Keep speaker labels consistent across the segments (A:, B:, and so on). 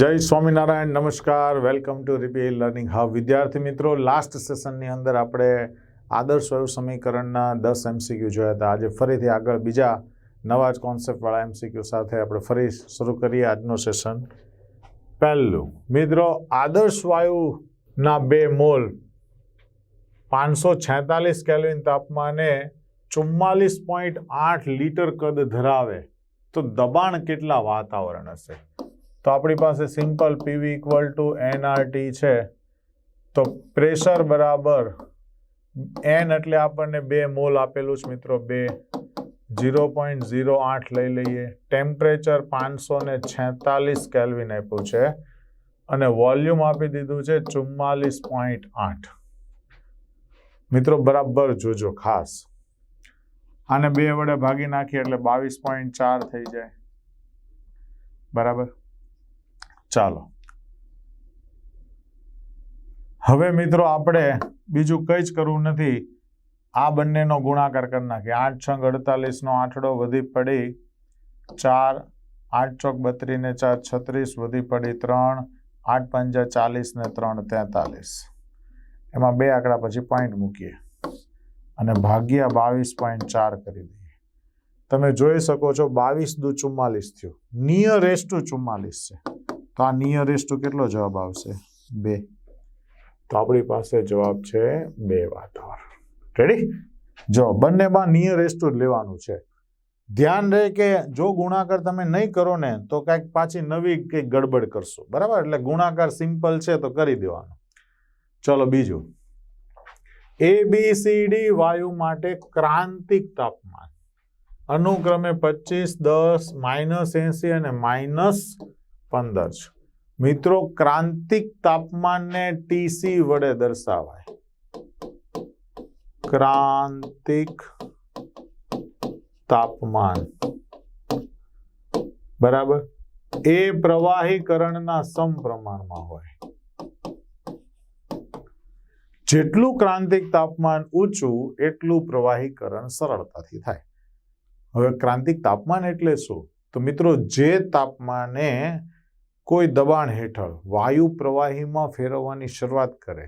A: જય સ્વામિનારાયણ, નમસ્કાર. Welcome to રીપી લર્નિંગ હબ વિદ્યાર્થી મિત્રો લાસ્ટ સેશનની અંદર આપણે આદર્શ વાયુ સમીકરણના દસ એમસીક્યુ જોયા હતા. આજે ફરીથી આગળ બીજા નવા જ કોન્સેપ્ટવાળા એમસીક્યુ સાથે આપણે ફરી શરૂ કરીએ આજનો સેશન પહેલું, મિત્રો, આદર્શ વાયુના બે મોલ, પાંચસો છેતાલીસ કેલ્વિન તાપમાને ચુમ્માલીસ પોઈન્ટ આઠ લીટર કદ ધરાવે. તો દબાણ કેટલા વાતાવરણ હશે? તો આપણી પાસે simple PV equal to NRT છે. તો પ્રેશર બરાબર એન એટલે આપણને બે મોલ આપેલું છે મિત્રો, બે. ઝીરો પોઈન્ટ ઝીરો આઠ લઈ લઈએ. ટેમ્પરેચર પાંચસો ને છેતાલીસ કેલ્વિન આપ્યું છે. અને વોલ્યુમ આપી દીધું છે ચુમ્માલીસ પોઈન્ટ આઠ. મિત્રો, બરાબર જોજો ખાસ. આને બે વડે ભાગી નાખીએ એટલે બાવીસ પોઈન્ટ ચાર થઈ જાય. બરાબર? ચાલો. હવે મિત્રો આપણે બીજું કંઈ જ કરવું નથી. આ બંનેનો ગુણાકાર કરી નાખીએ. આઠ છંગ અડતાલીસનો આઠડો વધી પડી ચાર, આઠ ચોક બત્રીસ ને ચાર, છત્રીસ વધી પડી ત્રણ, આઠ પંજા ચાલીસ ને ત્રણ, તેતાલીસ. એમાં બે આંકડા પછી પોઈન્ટ મૂકીએ. અને ભાગ્યા બાવીસ પોઈન્ટ ચાર કરી દઈએ. તમે જોઈ શકો છો બાવીસ દુ ચુમ્માલીસ થયું. નિયરેસ્ટ ટુ ચુમ્માલીસ છે. તો આ નિયરેસ્ટ ટુ કેટલો જવાબ આવશે? બે. તો આપણી પાસે જવાબ છે બે વાતાવરણ રેડી જો બંનેમાં નિયરેસ્ટ ટુ લેવાનું છે. ધ્યાન રહે કે જો ગુણાકાર તમે નહીં કરો ને, તો કાંઈક પાછી નવી કંઈક ગડબડ કરશો. બરાબર? એટલે ગુણાકાર સિમ્પલ છે તો કરી દેવાનો. ચલો બીજું. એ બી સી ડી વાયુ માટે ક્રાંતિક તાપમાન. અનુક્રમે પચીસ, દસ, માઇનસ એસી અને માઇનસ પંદર છે. મિત્રો, ક્રાંતિક તાપમાનને ટીસી વડે દર્શાવાય. ક્રાંતિક તાપમાન. બરાબર? એ પ્રવાહીકરણના સમપ્રમાણમાં હોય. જેટલું ક્રાંતિક તાપમાન ઊંચું, એટલું પ્રવાહીકરણ સરળતાથી થાય. હવે ક્રાંતિક તાપમાન એટલે શું? તો મિત્રો, જે તાપમાને કોઈ દબાણ હેઠળ વાયુ પ્રવાહીમાં ફેરવવાની શરૂઆત કરે.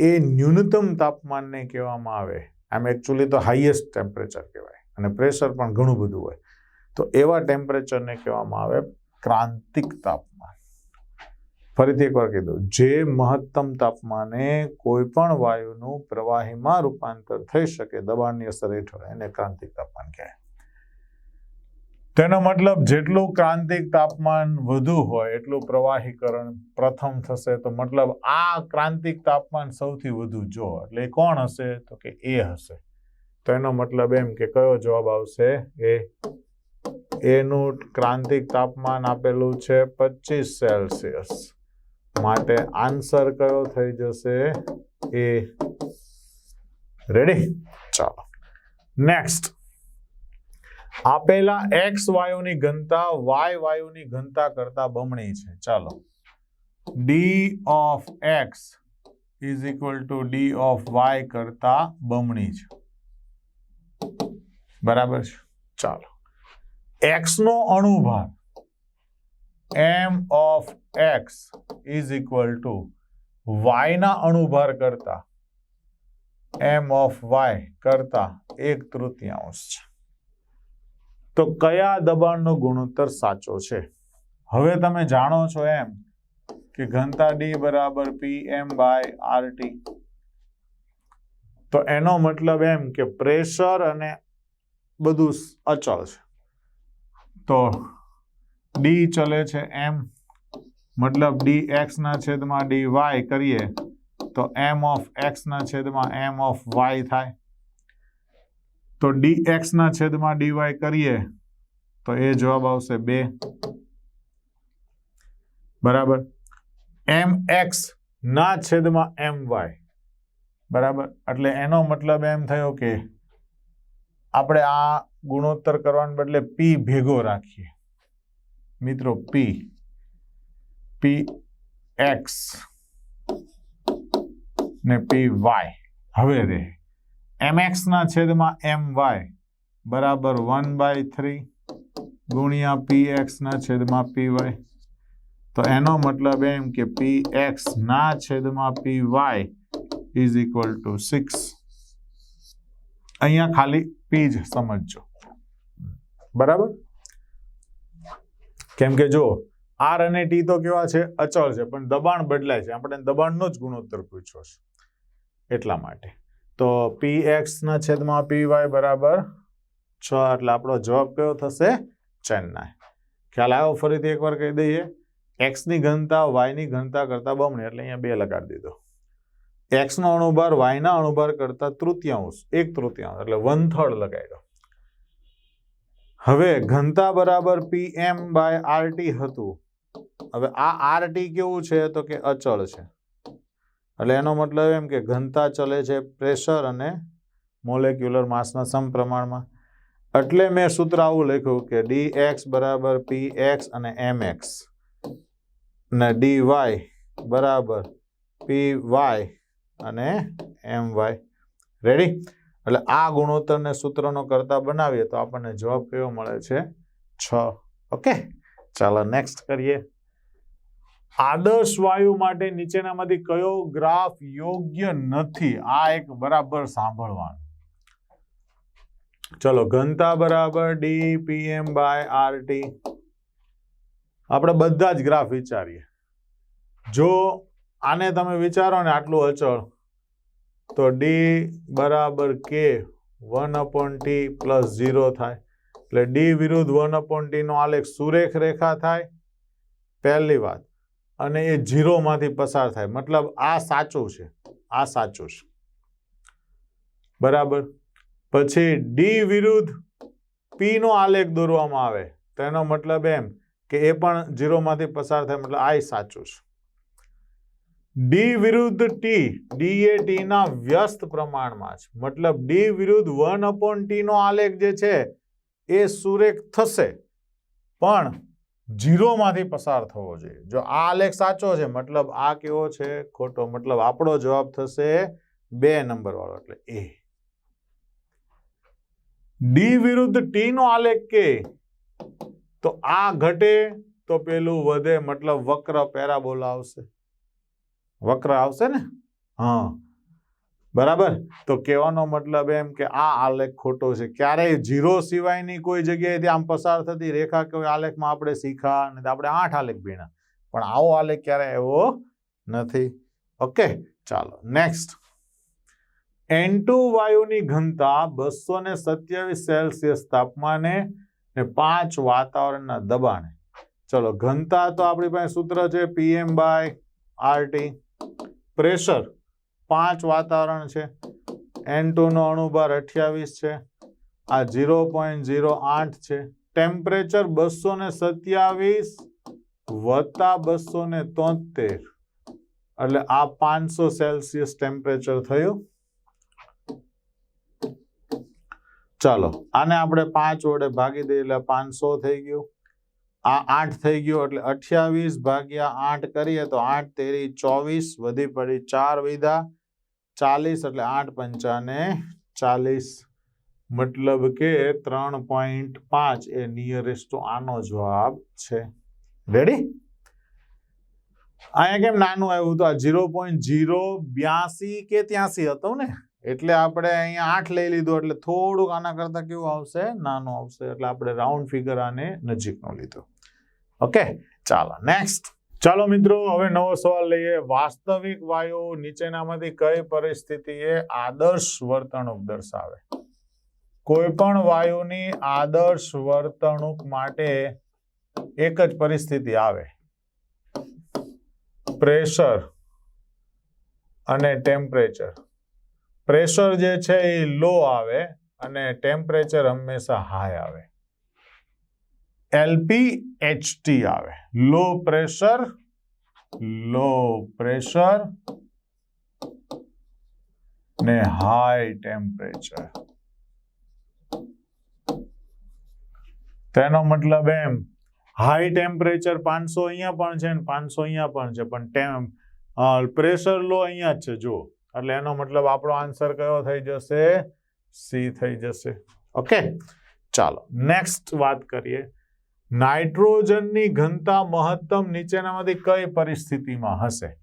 A: એ ન્યૂનતમ તાપમાનને કહેવામાં આવે. આમ એકચ્યુઅલી તો હાઈએસ્ટ ટેમ્પરેચર કહેવાય અને પ્રેશર પણ ઘણું બધું હોય. તો એવા ટેમ્પરેચરને કહેવામાં આવે ક્રાંતિક તાપમાન. ફરીથી એકવાર કીધું જે મહત્તમ તાપમાને કોઈ પણ વાયુનું પ્રવાહીમાં રૂપાંતર થઈ શકે, દબાણની અસર હેઠળ, એને ક્રાંતિક તાપમાન કહેવાય. તેનો મતલબ જેટલું ક્રાંતિક તાપમાન વધુ હોય, એટલું પ્રવાહીકરણ પ્રથમ થશે. તો મતલબ આ ક્રાંતિક તાપમાન સૌથી વધુ જો એટલે કોણ હશે? તો કે એ હશે. તો એનો મતલબ એમ કે કયો જવાબ આવશે? એ, એનું ક્રાંતિક તાપમાન આપેલું છે પચીસ સેલ્સિયસ. માટે આન્સર કયો થઈ જશે? એ. રેડી? ચાલો. નેક્સ્ટ. આપેલા એક્સ વાયુની ઘનતા વાય વાયુની ઘનતા કરતા બમણી છે. ચાલો. D of X is equal to D of Y કરતા બમણી છે. બરાબર છે? ચાલો. એક્સનો અણુભાર M of X is equal to વાયના અણુભાર કરતા એમ ઓફ વાય કરતા એક તૃતીયાંશ છે. તો કયા દબાણનો ગુણોત્તર સાચો છે? હવે તમે જાણો છો એમ કે ઘનતા ડી બરાબર P M by R T તો એનો મતલબ એમ કે પ્રેશર અને બધું અચળ છે. તો ડી ચલે છે એમ મતલબ ડી એક્સના છેદમાં ડી વાય કરીએ તો એમ ઓફ એક્સના છેદમાં એમ ઓફ વાય થાય. તો ડી એક્સ ના છેદમાં ડીવાય કરીએ તો એ જવાબ આવશે બે. બરાબર? એમ એક્સ ના છેદમાં એમ વાય બરાબર? એટલે એનો મતલબ એમ થયો કે આપણે આ ગુણોત્તર કરવાને બદલે પી ભેગો રાખીએ. મિત્રો પી પી એક્સ ને પી વાય હવે રે. એમ ના છેદમાં એમ વાય બરાબર વન બાય થ્રી ગુણ્યા પી ના છેદમાં પી વાય તો એનો મતલબ એમ કે પી એક્સ ના છેદમાં P Y is equal to six અહીંયા ખાલી પી જ સમજજો. બરાબર? કેમ કે જો આર અને ટી તો કેવા છે? અચળ છે, પણ દબાણ બદલાય છે. આપણે દબાણનો જ ગુણોત્તર પૂછ્યો છે. એટલા માટે. તો પી એક્સ ના છેદમાં પી વાય બરાબર છ, એટલે આપણો જવાબ કયો થશે? ચેન્નાઈ. ખ્યાલ આવ્યો? ફરીથી એકવાર કહી દઈએ. એક્સની ઘનતા વાયની ઘનતા કરતાં બમણી, એટલે અહીંયા બે લગાડી દીધો. એક્સનો અણુભાર વાયના અણુભાર કરતા તૃતીયાંશ, એક તૃતીયાંશ, એટલે વન થર્ડ લગાડ્યો. હવે ઘનતા બરાબર P M by R T હતું. હવે આ આરટી કેવું છે? તો કે અચળ છે. એટલે એનો મતલબ એમ કે ઘનતા ચલે છે પ્રેશર અને મોલેક્યુલર માસના સમપ્રમાણમાં. એટલે મેં સૂત્ર આવું લખ્યું કે ડી એક્સ બરાબર પી એક્સ અને એમ એક્સ ને ડી વાય બરાબર પી વાય અને એમ વાય રેડી એટલે આ ગુણોત્તરને સૂત્રનો કરતા બનાવીએ તો આપણને જવાબ કયો મળે છે? છ. ઓકે ચાલો નેક્સ્ટ કરીએ. આદર્શ વાયુ માટે નીચેનામાંથી કયો ગ્રાફ યોગ્ય નથી? આ એક બરાબર સાંભળવાનું. ચલો, ઘનતા બરાબર D PM by R T આપણે બધા જ ગ્રાફ વિચારીએ. જો આને તમે વિચારો ને આટલું અચળ, તો ડી બરાબર K one upon T plus zero થાય. એટલે ડી વિરુદ્ધ વન અપોન ટીનો આલેખ સુરેખ રેખા થાય. પહેલી વાત. અને એ ઝીરોમાંથી પસાર થાય. મતલબ આ સાચું છે. આ સાચું છે. બરાબર? પછી ડી વિરુદ્ધ પીનો આલેખ દોરવામાં આવે. તો એનો મતલબ એમ કે એ પણ ઝીરોમાંથી પસાર થાય, મતલબ આ સાચું છે. ડી વિરુદ્ધ ટી ડી એ ટીના વ્યસ્ત પ્રમાણમાં છે. મતલબ ડી વિરુદ્ધ વન અપોન ટીનો આલેખ જે છે, એ સુરેખ થશે. પણ ઝીરોમાંથી પસાર થવો જોઈએ. જો આ આલેખ સાચો છે, મતલબ આ કેવો છે? ખોટો મતલબ આપણો જવાબ થશે બે નંબર વાળો એટલે એ. ડી વિરુદ્ધ ટી નો આલેખ કે? તો આ ઘટે તો પેલું વધે, મતલબ વક્ર પેરાબોલા આવશે. વક્ર આવશે ને? હા. બરાબર? તો કહેવાનો મતલબ એમ કે આ આલેખ ખોટો છે. ક્યારેય ઝીરો સિવાયની કોઈ જગ્યાએથી આમ પસાર થતી રેખા કોઈ આલેખમાં આપણે શીખા અને આપણે આઠ આલેખ ભીણા. પણ આવો આલેખ ક્યારે એવો નથી. ઓકે, ચાલો, નેક્સ્ટ. એન ટુ વાયુની ઘનતા બસો ને સત્યાવીસ સેલ્સિયસ તાપમાને ને પાંચ વાતાવરણના દબાણે. ચલો, ઘનતા તો આપણી પાસે સૂત્ર છે પીએમ બાય આરટી પ્રેશર પાંચ વાતાવરણ છે. એન નો અણુભાર અઠ્યાવીસ છે. આ ઝીરો પોઈન્ટ ઝીરો આઠ છે. ટેમ્પરેચર બસો ને સત્યાવીસ વત્તા બસો ને તોતેર. એટલે આ પાંચસો સેલ્સિયસ ટેમ્પરેચર થયું. ચાલો, આને આપણે પાંચ વડે ભાગી દઈએ એટલે પાંચસો થઈ ગયું. આ આઠ થઈ ગયું એટલે અઠ્યાવીસ ભાગ્યા આઠ કરીએ તો આઠ તેરી ચોવીસ વધી પડી ચાર વિધા ચાલીસ એટલે આઠ પંચાને ચાલીસ મતલબ કે ત્રણ પોઈન્ટ પાંચ એ નિયરેસ્ટ આનો જવાબ છે. રેડી અહીંયા કેમ નાનું આવ્યું તો આ ઝીરો પોઈન્ટ ઝીરો બ્યાસી કે ત્યાસી હતું ને? એટલે આપણે અહીંયા આઠ લઈ લીધું, એટલે થોડુંક આના કરતા કેવું આવશે? નાનું આવશે. એટલે આપણે રાઉન્ડ ફિગર આને નજીકનો લીધો. ઓકે ચાલો નેક્સ્ટ ચાલો મિત્રો, હવે નવો સવાલ લઈએ. વાસ્તવિક વાયુ નીચેનામાંથી કઈ પરિસ્થિતિએ આદર્શ વર્તણૂક દર્શાવે? કોઈ પણ વાયુની આદર્શ વર્તણૂક માટે એક જ પરિસ્થિતિ આવે. પ્રેશર અને ટેમ્પરેચર. પ્રેશર જે છે એ લો આવે અને ટેમ્પરેચર હંમેશા હાઈ આવે. એલપી એચટી આવે. લો પ્રેશર લો પ્રેશર ને હાઈ ટેમ્પરેચર તેનો મતલબ એમ હાઈ ટેમ્પરેચર પાંચસો અહીંયા પણ છે ને પાંચસો અહીંયા પણ છે, પણ ટેમ પ્રેશર લો અહીંયા જ છે, જુઓ. એટલે એનો મતલબ આપણો આન્સર કયો થઈ જશે? સી થઈ જશે. ઓકે ચાલો નેક્સ્ટ વાત કરીએ. નાઇટ્રોજનની ઘનતા મહત્તમ નીચેનામાંથી કઈ પરિસ્થિતિમાં હશે?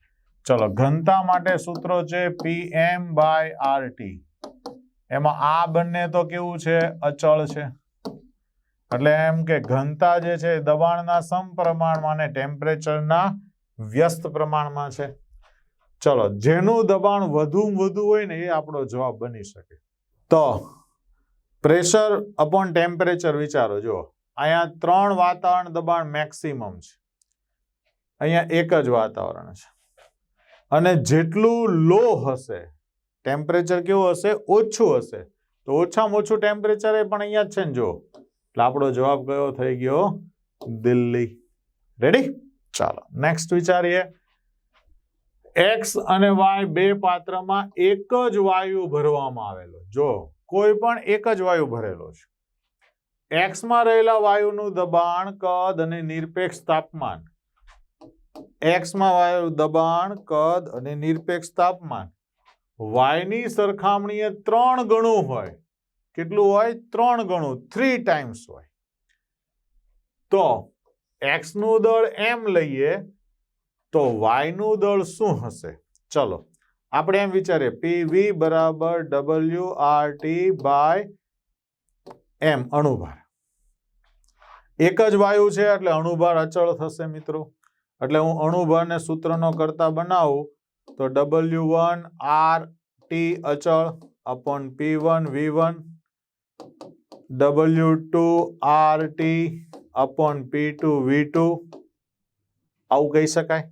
A: ચલો, ઘનતા માટે સૂત્રો છે પીએમ બાય આર ટી એમાં આ બંને તો કેવું છે? અચળ છે. એટલે એમ કે ઘનતા જે છે દબાણના સમપ્રમાણમાં અને ટેમ્પરેચરના વ્યસ્ત પ્રમાણમાં છે. ચલો, જેનું દબાણ વધુ વધુ હોય ને એ આપણો જવાબ બની શકે. તો, પ્રેશર અપોન ટેમ્પરેચર વિચારો જો અહીંયા ત્રણ વાતાવરણ દબાણ મેક્સિમમ છે. અહીંયા એક જ વાતાવરણ છે. અને જેટલું લો હશે ટેમ્પરેચર કેવું હશે? ઓછું હશે. તો ઓછામાં ઓછું ટેમ્પરેચર એ પણ અહીંયા છે ને જો એટલે આપણો જવાબ કયો થઈ ગયો? દિલ્હી. રેડી ચાલો નેક્સ્ટ વિચારીએ. એક્સ અને વાય બે પાત્રમાં એક જ વાયુ ભરવામાં આવેલો. જો કોઈ પણ એક જ વાયુ ભરેલો છે. એક્સમાં રહેલા વાયુનું દબાણ કદ અને નિરપેક્ષ તાપમાન. એક્સમાં વાયુ દબાણ, કદ અને નિરપેક્ષ તાપમાન. વાયની સરખામણીએ ત્રણ ગણું હોય. કેટલું હોય? ત્રણ ગણું. થ્રી ટાઈમ્સ હોય. તો એક્સનું દળ એમ લઈએ, તો વાયનું દળ શું હશે? ચલો, આપણે એમ વિચારીએ. પીવી બરાબર W R T by M અણુભાર. એક જ વાયુ છે એટલે અણુભાર અચળ થશે મિત્રો. એટલે હું અણુભારને સૂત્રનો કરતા બનાવું તો ડબલ્યુ વન આર ટી અચળ upon P one V one W two R T upon P two V two આવું કહી શકાય.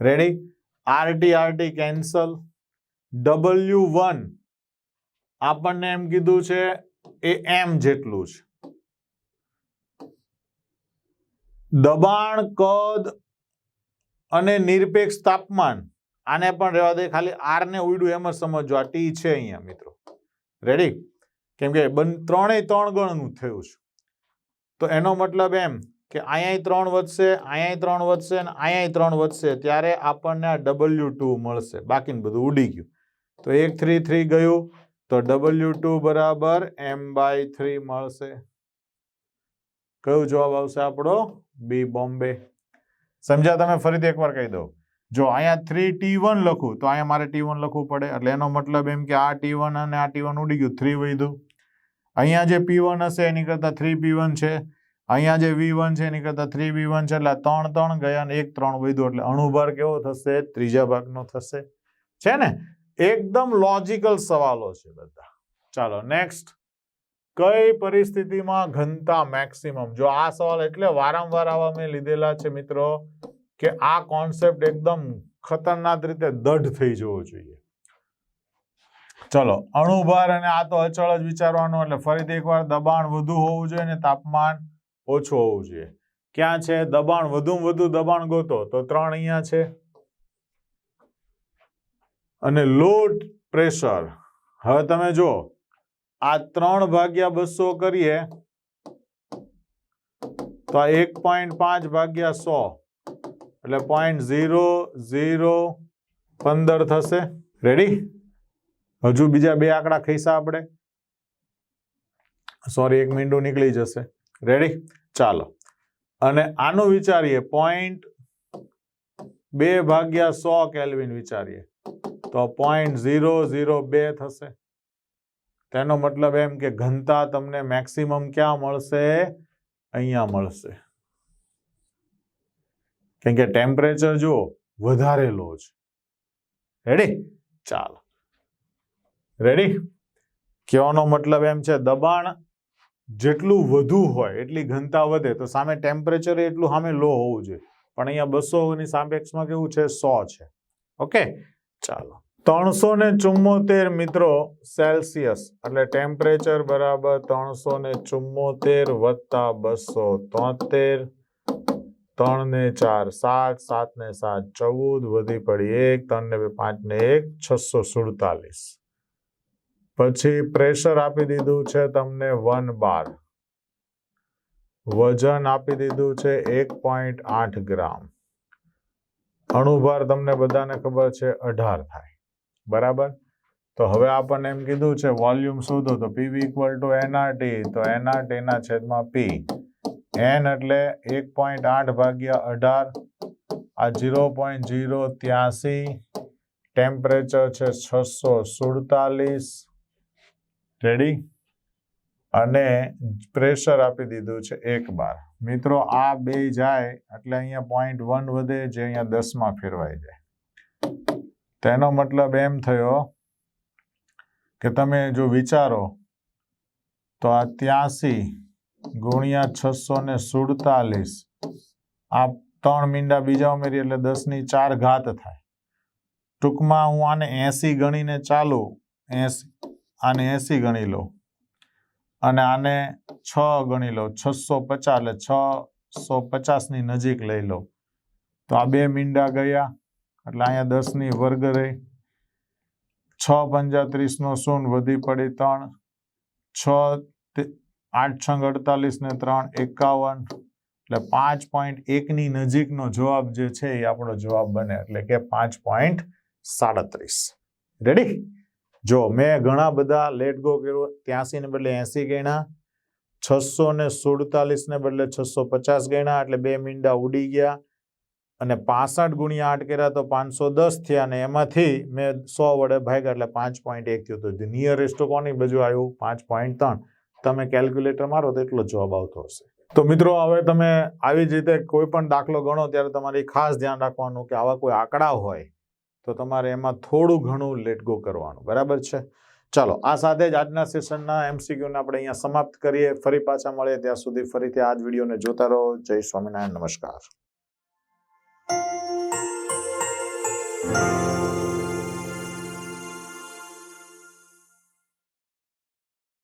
A: Ready RT RT cancel W one આપણને એમ કીધું છે એ એમ જેટલું છે. દબાણ, કદ અને નિરપેક્ષ તાપમાન. આને પણ રહેવા દે ખાલી આર ને ઉડ્યું એમ જ સમજો આ ટી છે અહીંયા, મિત્રો. રેડી કેમ કે ત્રણેય ત્રણ ગણનું થયું છે. તો એનો મતલબ એમ કે અહીંયા ત્રણ વધશે અહીંયા ત્રણ વધશે અને અહીંયા ત્રણ વધશે ત્યારે આપણને આ ડબલ્યુ ટુ મળશે. બાકીનું બધું ઉડી ગયું. તો એક થ્રી થ્રી ગયું. તો ડબલ્યુ ટુ બરાબર એમ બાય થ્રી મળશે. કયો જવાબ આવશે આપણો? બી બોમ્બે. સમજ્યા? તમે ફરીથી એકવાર કહી દો. જો અહીંયા થ્રી ટી વન લખું, તો અહીંયા મારે ટી વન લખવું પડે. એટલે એનો મતલબ એમ કે આ ટી વન અને આ ટી વન ઉડી ગયું. થ્રી વધ્યું અહીંયા જે પી વન હશે, એની કરતાં થ્રી પી વન છે. અહીંયા જે વી વન છે, એની કરતાં થ્રી વી વન છે. એટલે ત્રણ ત્રણ ગયા અને એક ત્રણ વધ્યું એટલે અણુભાર કેવો થશે? ત્રીજા ભાગનો થશે. છે ને? એકદમ લોજિકલ સવાલો છે બધા. ચાલો નેક્સ્ટ કઈ પરિસ્થિતિમાં ઘનતા મેક્સિમમ જો આ સવાલ એટલે વારંવાર આવા મેં લીધેલા છે મિત્રો, કે આ કોન્સેપ્ટ એકદમ ખતરનાક રીતે દઢ થઈ જવો જોઈએ. ચલો, અણુભાર અને આ તો અચળ જ વિચારવાનું, એટલે ફરીથી એકવાર દબાણ વધુ હોવું જોઈએ અને તાપમાન ઓછું હોવું જોઈએ. ક્યાં છે? દબાણ વધુમાં વધુ દબાણ ગોતો, તો ત્રણ અહીંયા છે. અને લો પ્રેશર હવે તમે જો આ ત્રણ ભાગ્યા બસો કરીએ, તો આ એક પોઈન્ટ પાંચ ભાગ્યા સો. એટલે પોઈન્ટ ઝીરો ઝીરો પંદર થશે. રેડી હજુ બીજા બે આંકડા ખીસા આપણે. સોરી એક મીંડું નીકળી જશે. રેડી ચાલો. અને આનું વિચારીએ પોઈન્ટ બે ભાગ્યા સો કેલ્વિન વિચારીએ. તો પોઈન્ટ ઝીરો ઝીરો બે થશે. તેનો મતલબ એમ કે ઘનતા તમને મેક્સિમમ ક્યાં મળશે? અહીંયા મળશે. કેમ કે ટેમ્પરેચર જો વધારે લો છે. રેડી ચાલો. રેડી કહેવાનો મતલબ એમ છે, દબાણ જેટલું વધુ હોય, એટલી ઘનતા વધે, તો સામે ટેમ્પરેચર એટલું સામે લો હોવું જોઈએ. પણ અહીંયા બસો ની સાપેક્ષમાં કેવું છે, સો છે. ઓકે ચાલો. ત્રણસો ને ચુમ્મોતેર મિત્રો સેલ્સિયસ, એટલે ટેમ્પરેચર બરાબર ત્રણસો ને ચુમ્મોતેર વત્તા બસો તોતેર ત્રણ ને ચાર, સાત સાત ને સાત, ચૌદ વધી પડી એક ત્રણ ને બે પાંચ ને એક, છસો સુડતાલીસ. પછી પ્રેશર આપી દીધું છે તમને વન બાર. વજન આપી દીધું છે એક પોઈન્ટ આઠ ગ્રામ. અણુભાર તમને બધાને ખબર છે અઢાર થાય. બરાબર? તો હવે આપણને એમ કીધું છે, વોલ્યુમ શોધો, તો પીવી ઇક્વલ ટુ એનઆરટી તો એનઆરટી ના છેદમાં પી. એન એટલે એક પોઈન્ટ આઠ ભાગ્યા અઢાર, આ ઝીરો પોઈન્ટ ઝીરો ત્યાસી. ટેમ્પરેચર છે છસો સુડતાલીસ. રેડી અને પ્રેશર આપી દીધું છે એક બાર. મિત્રો, આ બે જાય એટલે અહીંયા પોઈન્ટ વન વધે, જે અહીંયા દસમાં ફેરવાઈ જાય. તેનો મતલબ એમ થયો કે તમે જો વિચારો તો આ ત્યાસી ગુણ્યા છસો ને સુડતાલીસ, આ ત્રણ મીંડા બીજા ઉમેરી એટલે દસની ચાર ઘાત થાય. ટૂંકમાં હું આને એસી ગણીને ચાલુ, એસી, આને એસી ગણી લઉં અને આને છ ગણી લો છસો પચાસ એટલે છસો પચાસની નજીક લઈ લો તો આ બે મીંડા ગયા. એટલે અહીંયા દસની વર્ગ રહી. છ પંજા ત્રીસનો શૂન વધી પડી ત્રણ. છ આઠ છંગ અડતાલીસ ને ત્રણ એકાવન. એટલે પાંચ પોઈન્ટ એકની નજીકનો જવાબ જે છે એ આપણો જવાબ બને. એટલે કે પાંચ પોઈન્ટ સાડત્રીસ. રેડી જો મેં ઘણા બધા લેટ ગો કર્યો, ત્યાંસી ને બદલે એસી ગણ્યા. છસો ને સુડતાલીસ ને બદલે છસો પચાસ ગણ્યા, એટલે બે મીંડા ઉડી ગયા. અને પાસઠ ગુણ્યા આઠ કર્યા તો પાંચસો દસ થયા અને એમાંથી મેં સો વડે ભાગ્યા એટલે પાંચ પોઈન્ટ એક થયું. તો નિયરેસ્ટ કોની બાજુ આવ્યું? પાંચ પોઈન્ટ ત્રણ. તમે કેલ્ક્યુલેટર મારો તો એટલો જવાબ આવતો હશે. તો મિત્રો, હવે તમે આવી જ રીતે કોઈ પણ દાખલો ગણો, ત્યારે તમારે ખાસ ધ્યાન રાખવાનું કે આવા કોઈ આંકડા હોય, તો તમારે એમાં થોડું ઘણું લેટગો કરવાનું. બરાબર છે? ચાલો, આ સાથે જ આજના સેશનના એમસીક્યુને આપણે અહીંયા સમાપ્ત કરીએ. ફરી પાછા મળીએ. ત્યાં સુધી ફરીથી આ જ વિડીયોને જોતા રહો. જય સ્વામિનારાયણ. નમસ્કાર. Thank you.